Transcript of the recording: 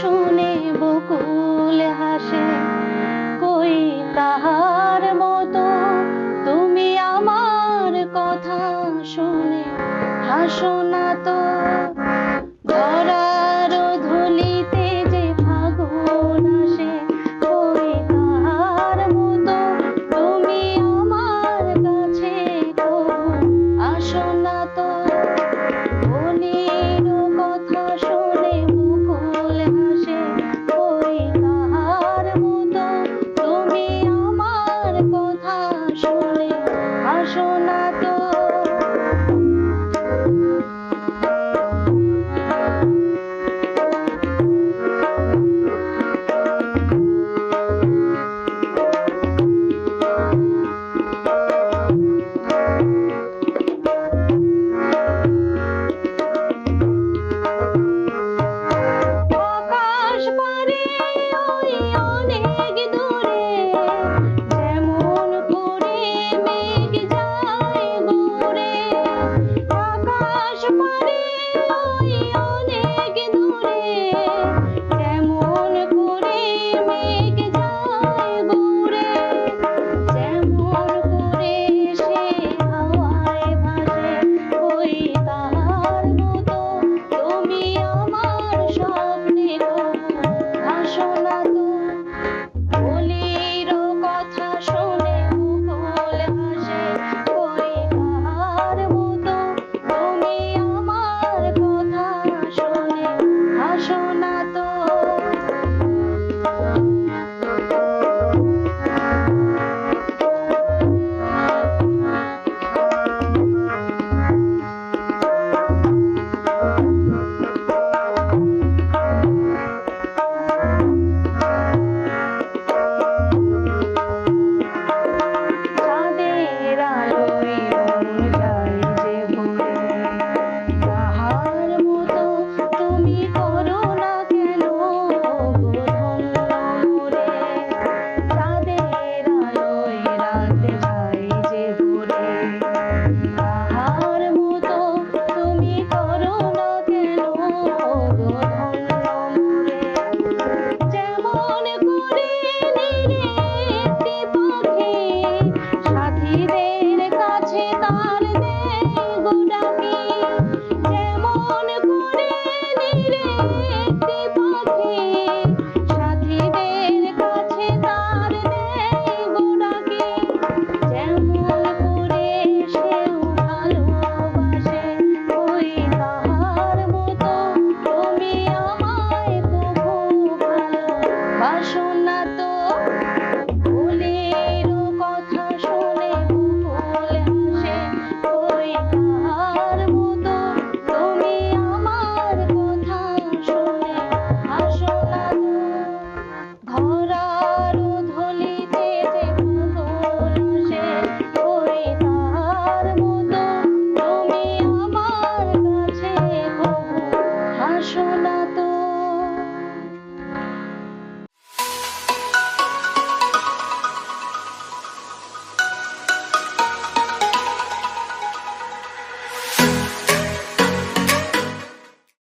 শুনে বকুল হাসে কই তাহার মতো? তুমি আমার কথা শুনে হাসো না তো।